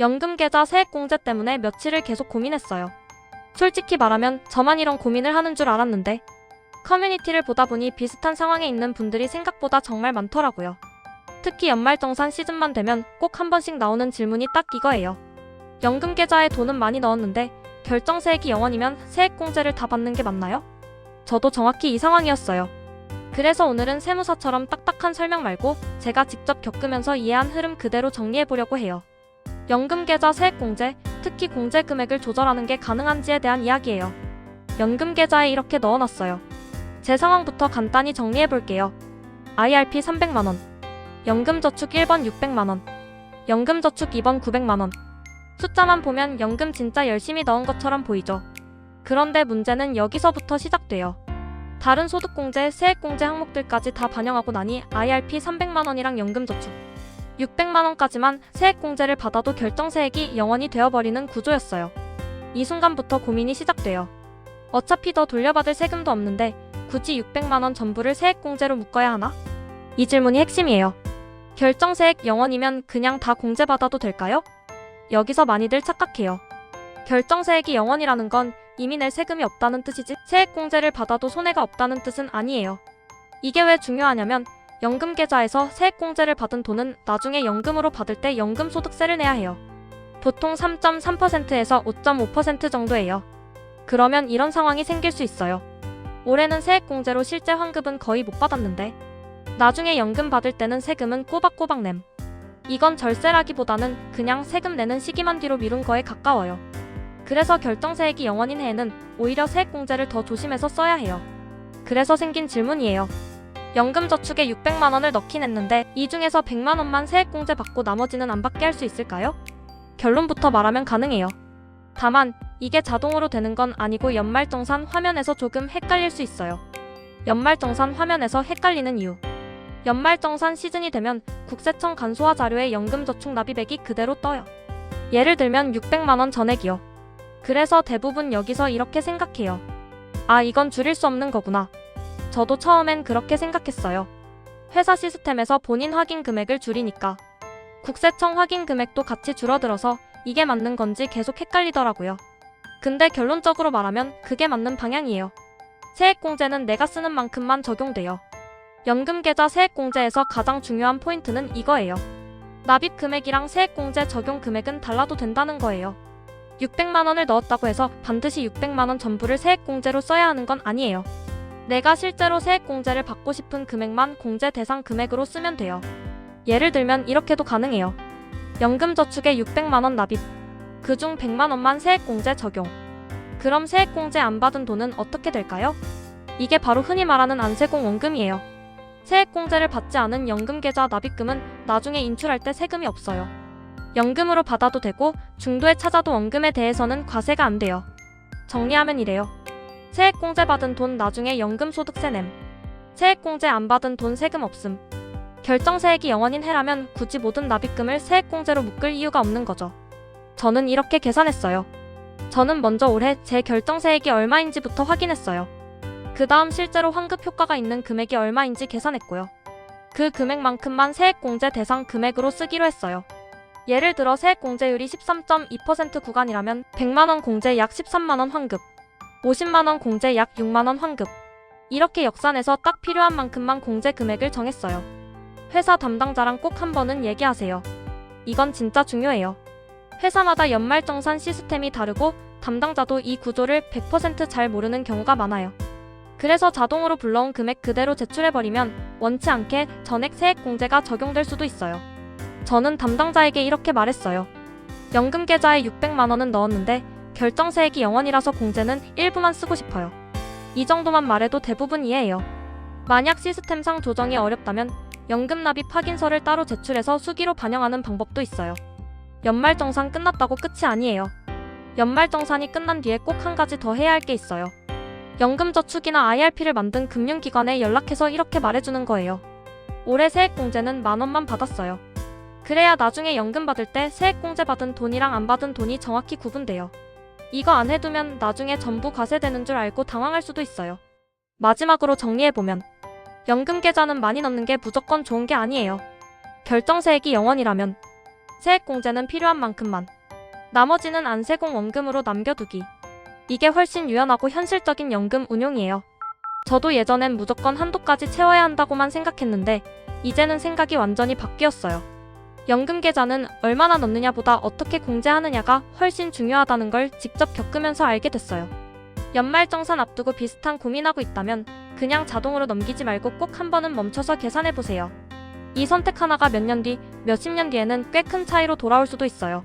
연금계좌 세액 공제 때문에 며칠을 계속 고민했어요. 솔직히 말하면 저만 이런 고민을 하는 줄 알았는데 커뮤니티를 보다 보니 비슷한 상황에 있는 분들이 생각보다 정말 많더라고요. 특히 연말정산 시즌만 되면 꼭 한 번씩 나오는 질문이 딱 이거예요. 연금 계좌에 돈은 많이 넣었는데 결정세액이 0원이면 세액공제를 다 받는 게 맞나요? 저도 정확히 이 상황이었어요. 그래서 오늘은 세무사처럼 딱딱한 설명 말고 제가 직접 겪으면서 이해한 흐름 그대로 정리해보려고 해요. 연금계좌 세액 공제, 특히 공제 금액을 조절하는 게 가능한지에 대한 이야기예요. 연금계좌에 이렇게 넣어놨어요. 제 상황부터 간단히 정리해 볼게요. IRP 300만원, 연금저축 1번 600만원, 연금저축 2번 900만원. 숫자만 보면 연금 진짜 열심히 넣은 것처럼 보이죠. 그런데 문제는 여기서부터 시작돼요. 다른 소득공제, 세액공제 항목들까지 다 반영하고 나니 IRP 300만원이랑 연금저축 600만 원까지만 세액 공제를 받아도 결정세액이 0원이 되어버리는 구조였어요. 이 순간부터 고민이 시작돼요. 어차피 더 돌려받을 세금도 없는데 굳이 600만 원 전부를 세액 공제로 묶어야 하나? 이 질문이 핵심이에요. 결정세액 0원이면 그냥 다 공제받아도 될까요? 여기서 많이들 착각해요. 결정세액이 0원이라는 건 이미 낼 세금이 없다는 뜻이지 세액 공제를 받아도 손해가 없다는 뜻은 아니에요. 이게 왜 중요하냐면 연금 계좌에서 세액공제를 받은 돈은 나중에 연금으로 받을 때 연금소득세를 내야 해요. 보통 3.3%에서 5.5% 정도예요. 그러면 이런 상황이 생길 수 있어요. 올해는 세액공제로 실제 환급은 거의 못 받았는데 나중에 연금 받을 때는 세금은 꼬박꼬박 냄. 이건 절세라기보다는 그냥 세금 내는 시기만 뒤로 미룬 거에 가까워요. 그래서 결정세액이 0원인 해에는 오히려 세액공제를 더 조심해서 써야 해요. 그래서 생긴 질문이에요. 연금저축에 600만 원을 넣긴 했는데 이 중에서 100만 원만 세액공제 받고 나머지는 안 받게 할 수 있을까요? 결론부터 말하면 가능해요. 다만 이게 자동으로 되는 건 아니고 연말정산 화면에서 조금 헷갈릴 수 있어요. 연말정산 화면에서 헷갈리는 이유. 연말정산 시즌이 되면 국세청 간소화 자료에 연금저축 납입액이 그대로 떠요. 예를 들면 600만 원 전액이요. 그래서 대부분 여기서 이렇게 생각해요. 아, 이건 줄일 수 없는 거구나. 저도 처음엔 그렇게 생각했어요. 회사 시스템에서 본인 확인 금액을 줄이니까. 국세청 확인 금액도 같이 줄어들어서 이게 맞는 건지 계속 헷갈리더라고요. 근데 결론적으로 말하면 그게 맞는 방향이에요. 세액공제는 내가 쓰는 만큼만 적용돼요. 연금계좌 세액공제에서 가장 중요한 포인트는 이거예요. 납입 금액이랑 세액공제 적용 금액은 달라도 된다는 거예요. 600만 원을 넣었다고 해서 반드시 600만 원 전부를 세액공제로 써야 하는 건 아니에요. 내가 실제로 세액 공제를 받고 싶은 금액만 공제 대상 금액으로 쓰면 돼요. 예를 들면 이렇게도 가능해요. 연금저축에 600만 원 납입. 그중 100만 원만 세액공제 적용. 그럼 세액공제 안 받은 돈은 어떻게 될까요? 이게 바로 흔히 말하는 안세공 원금이에요. 세액공제를 받지 않은 연금계좌 납입금은 나중에 인출할 때 세금이 없어요. 연금으로 받아도 되고 중도에 찾아도 원금에 대해서는 과세가 안 돼요. 정리하면 이래요. 세액공제 받은 돈 나중에 연금소득세 냄. 세액공제 안 받은 돈 세금 없음. 결정세액이 0원인 해라면 굳이 모든 납입금을 세액공제로 묶을 이유가 없는 거죠. 저는 이렇게 계산했어요. 저는 먼저 올해 제 결정세액이 얼마인지부터 확인했어요. 그 다음 실제로 환급 효과가 있는 금액이 얼마인지 계산했고요. 그 금액만큼만 세액공제 대상 금액으로 쓰기로 했어요. 예를 들어 세액공제율이 13.2% 구간이라면 100만원 공제 약 13만원 환급, 50만원 공제 약 6만원 환급. 이렇게 역산해서 딱 필요한 만큼만 공제 금액을 정했어요. 회사 담당자랑 꼭 한 번은 얘기하세요. 이건 진짜 중요해요. 회사마다 연말정산 시스템이 다르고 담당자도 이 구조를 100%잘 모르는 경우가 많아요. 그래서 자동으로 불러온 금액 그대로 제출해버리면 원치 않게 전액 세액 공제가 적용될 수도 있어요. 저는 담당자에게 이렇게 말했어요. 연금 계좌에 600만 원은 넣었는데 결정세액이 0원이라서 공제는 일부만 쓰고 싶어요. 이 정도만 말해도 대부분 이해해요. 만약 시스템상 조정이 어렵다면 연금 납입 확인서를 따로 제출해서 수기로 반영하는 방법도 있어요. 연말정산 끝났다고 끝이 아니에요. 연말정산이 끝난 뒤에 꼭 한 가지 더 해야 할 게 있어요. 연금저축이나 IRP를 만든 금융기관에 연락해서 이렇게 말해주는 거예요. 올해 세액공제는 만 원만 받았어요. 그래야 나중에 연금 받을 때 세액공제 받은 돈이랑 안 받은 돈이 정확히 구분돼요. 이거 안 해두면 나중에 전부 과세되는 줄 알고 당황할 수도 있어요. 마지막으로 정리해보면 연금 계좌는 많이 넣는 게 무조건 좋은 게 아니에요. 결정세액이 0원이라면 세액공제는 필요한 만큼만. 나머지는 안세공 원금으로 남겨두기. 이게 훨씬 유연하고 현실적인 연금 운용이에요. 저도 예전엔 무조건 한도까지 채워야 한다고만 생각했는데 이제는 생각이 완전히 바뀌었어요. 연금 계좌는 얼마나 넣느냐보다 어떻게 공제하느냐가 훨씬 중요하다는 걸 직접 겪으면서 알게 됐어요. 연말정산 앞두고 비슷한 고민하고 있다면 그냥 자동으로 넘기지 말고 꼭 한 번은 멈춰서 계산해 보세요. 이 선택 하나가 몇 년 뒤, 몇십 년 뒤에는 꽤 큰 차이로 돌아올 수도 있어요.